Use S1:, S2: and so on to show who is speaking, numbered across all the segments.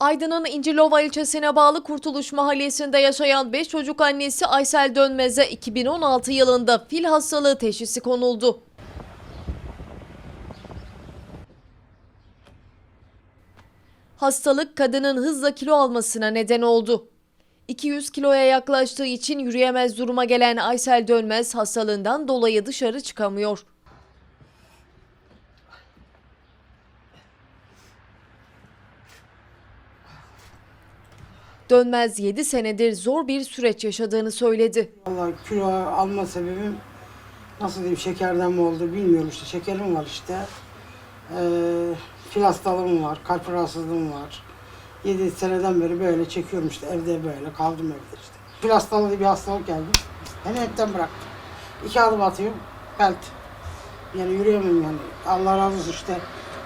S1: Aydın'ın İncilova ilçesine bağlı Kurtuluş Mahallesi'nde yaşayan 5 çocuk annesi Aysel Dönmez'e 2016 yılında fil hastalığı teşhisi konuldu. Hastalık kadının hızla kilo almasına neden oldu. 200 kiloya yaklaştığı için yürüyemez duruma gelen Aysel Dönmez hastalığından dolayı dışarı çıkamıyor. Dönmez 7 senedir zor bir süreç yaşadığını söyledi.
S2: Vallahi kilo alma sebebim nasıl diyeyim şekerden mi oldu bilmiyorum işte şekerim var işte. Ee, fil var, kalp rahatsızlığım var. 7 seneden beri böyle çekiyorum işte evde böyle kaldım evde işte. Fil bir hastalık geldi. Beni hepten bıraktı. İki adım atıyorum belt. Yani yürüyemem yani. Allah razı olsun işte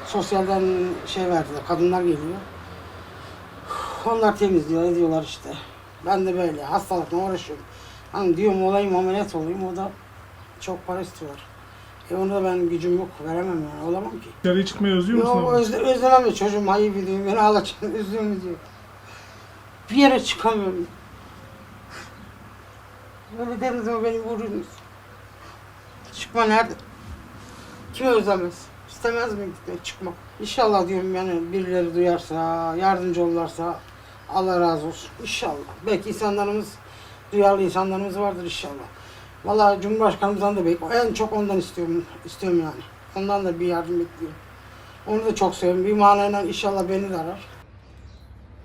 S2: sosyalden şey verdiler kadınlar geliyor. Onlar temizliyor, ediyorlar işte. Ben de böyle hastalıkla uğraşıyorum. Hani diyorum olayım ameliyat olayım o da çok para istiyorlar. E onu da ben gücüm yok, veremem yani, olamam ki.
S3: Dışarıya çıkmayı özlüyor musun?
S2: Yok özle, özlemem de çocuğum ayıp ediyor, beni ağlatacak, üzülüyorum diyor. Bir yere çıkamıyorum. Böyle deniz mi beni vurursunuz. Çıkma nerede? Kim özlemez? İstemez mi gitmek, çıkmak? İnşallah diyorum yani birileri duyarsa, yardımcı olurlarsa Allah razı olsun. İnşallah. Belki insanlarımız, duyarlı insanlarımız vardır inşallah. Vallahi Cumhurbaşkanımızdan da bekliyorum. En çok ondan istiyorum, istiyorum yani. Ondan da bir yardım bekliyorum. Onu da çok seviyorum. Bir manayla inşallah beni de arar.